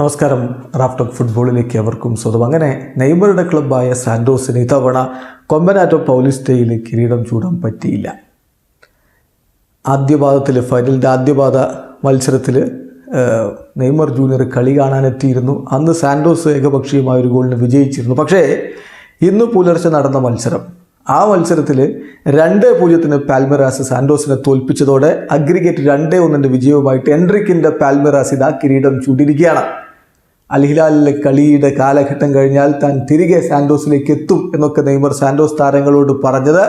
നമസ്കാരം. റാഫ്റ്റോക്ക് ഫുട്ബോളിലേക്ക് അവർക്കും സ്വന്തം അങ്ങനെ നെയ്മറുടെ ക്ലബ്ബായ സാൻഡോസിന് ഇത്തവണ കൊമ്പനാറ്റോ പൗലിസ്റ്റയിൽ കിരീടം ചൂടാൻ പറ്റിയില്ല. ആദ്യപാദത്തിൽ ഫൈനലിന്റെ ആദ്യപാദ മത്സരത്തിൽ നെയ്മർ ജൂനിയർ കളി കാണാനെത്തിയിരുന്നു. അന്ന് സാൻഡോസ് ഏകപക്ഷീയമായ ഒരു ഗോളിന് വിജയിച്ചിരുന്നു. പക്ഷേ ഇന്ന് പുലർച്ചെ നടന്ന മത്സരം. ആ മത്സരത്തിൽ രണ്ട് പൂജ്യത്തിന് പാൽമെറാസ് സാൻഡോസിനെ തോൽപ്പിച്ചതോടെ അഗ്രിഗേറ്റ് രണ്ടേ ഒന്നിന്റെ വിജയവുമായിട്ട് എൻട്രിക്കിന്റെ പാൽമെറാസ് ഇതാ കിരീടം ചൂടിയിരിക്കുകയാണ് അൽഹിലാലിലെ കളിയുടെ കാലഘട്ടം കഴിഞ്ഞാൽ താൻ തിരികെ സാൻഡോസിലേക്ക് എത്തും എന്നൊക്കെ നെയ്മർ സാൻഡോസ് താരങ്ങളോട് പറഞ്ഞത്.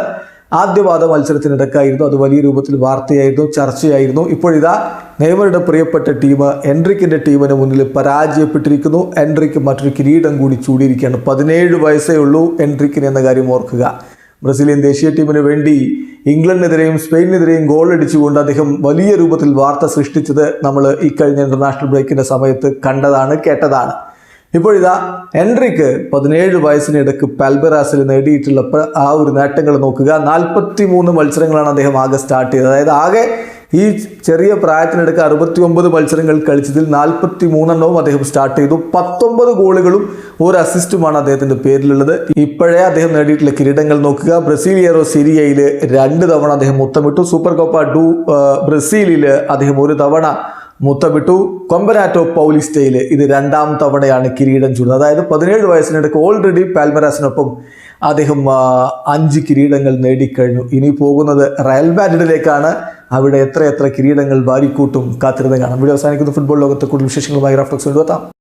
ആദ്യപാദ മത്സരത്തിനിടക്കായിരുന്നു. അത് വലിയ രൂപത്തിൽ വാർത്തയായിരുന്നു ചർച്ചയായിരുന്നു. ഇപ്പോഴിതാ നെയ്മറുടെ പ്രിയപ്പെട്ട ടീം എൻട്രിക്കിന്റെ ടീമിന് മുന്നിൽ പരാജയപ്പെട്ടിരിക്കുന്നു. എൻട്രിക്ക് മറ്റൊരു കിരീടം കൂടി ചൂടിയിരിക്കുകയാണ്. പതിനേഴ് വയസ്സേ ഉള്ളൂ എൻട്രിക്കിന് എന്ന കാര്യം ഓർക്കുക. ബ്രസീലിയൻ ദേശീയ ടീമിന് വേണ്ടി ഇംഗ്ലണ്ടിനെതിരെയും സ്പെയിനിനെതിരെയും ഗോൾ അടിച്ചുകൊണ്ട് അദ്ദേഹം വലിയ രൂപത്തിൽ വാർത്ത സൃഷ്ടിച്ചത് നമ്മൾ ഇക്കഴിഞ്ഞ കഴിഞ്ഞ ഇന്റർനാഷണൽ ബ്രേക്കിന്റെ സമയത്ത് കണ്ടതാണ് കേട്ടതാണ്. ഇപ്പോഴിതാ എൻട്രിക്ക് പതിനേഴ് വയസ്സിനിടക്ക് പാൽബറാസിൽ നേടിയിട്ടുള്ള ആ ഒരു നേട്ടങ്ങൾ നോക്കുക. നാൽപ്പത്തി മൂന്ന് മത്സരങ്ങളാണ് അദ്ദേഹം ആകെ സ്റ്റാർട്ട് ചെയ്തത്. അതായത് ആകെ ഈ ചെറിയ പ്രായത്തിനടുക്ക് അറുപത്തി ഒമ്പത് മത്സരങ്ങൾ കളിച്ചതിൽ നാൽപ്പത്തി മൂന്നെണ്ണവും അദ്ദേഹം സ്റ്റാർട്ട് ചെയ്തു. പത്തൊമ്പത് ഗോളുകളും ഒരു അസിസ്റ്റുമാണ് അദ്ദേഹത്തിന്റെ പേരിലുള്ളത്. ഇപ്പോഴേ അദ്ദേഹം നേടിയിട്ടുള്ള കിരീടങ്ങൾ നോക്കുക. ബ്രസീലിയറോ സിരിയയിൽ രണ്ട് തവണ അദ്ദേഹം മുത്തമിട്ടു. സൂപ്പർ കോപ്പ ഡു ബ്രസീലിൽ അദ്ദേഹം ഒരു തവണ മുത്തമിട്ടു. കൊമ്പനാറ്റോ പൗലിസ്റ്റയിൽ ഇത് രണ്ടാം തവണയാണ് കിരീടം ചൂടുന്നത്. അതായത് പതിനേഴ് വയസ്സിനിടയ്ക്ക് ഓൾറെഡി പാൽമരാസിനൊപ്പം അദ്ദേഹം അഞ്ച് കിരീടങ്ങൾ നേടിക്കഴിഞ്ഞു. ഇനി പോകുന്നത് റയൽ മാഡ്രിഡിലേക്കാണ്. അവിടെ എത്ര എത്ര കിരീടങ്ങൾ വാരിക്കൂട്ടും കാത്തിരുന്ന് കാണാം. വീഡിയോ അവസാനിക്കുന്ന. ഫുട്ബോൾ ലോകത്തെ കൂടുതൽ വിശേഷങ്ങളുമായി റഫ്ലക്സ് കൊണ്ടുവെത്താം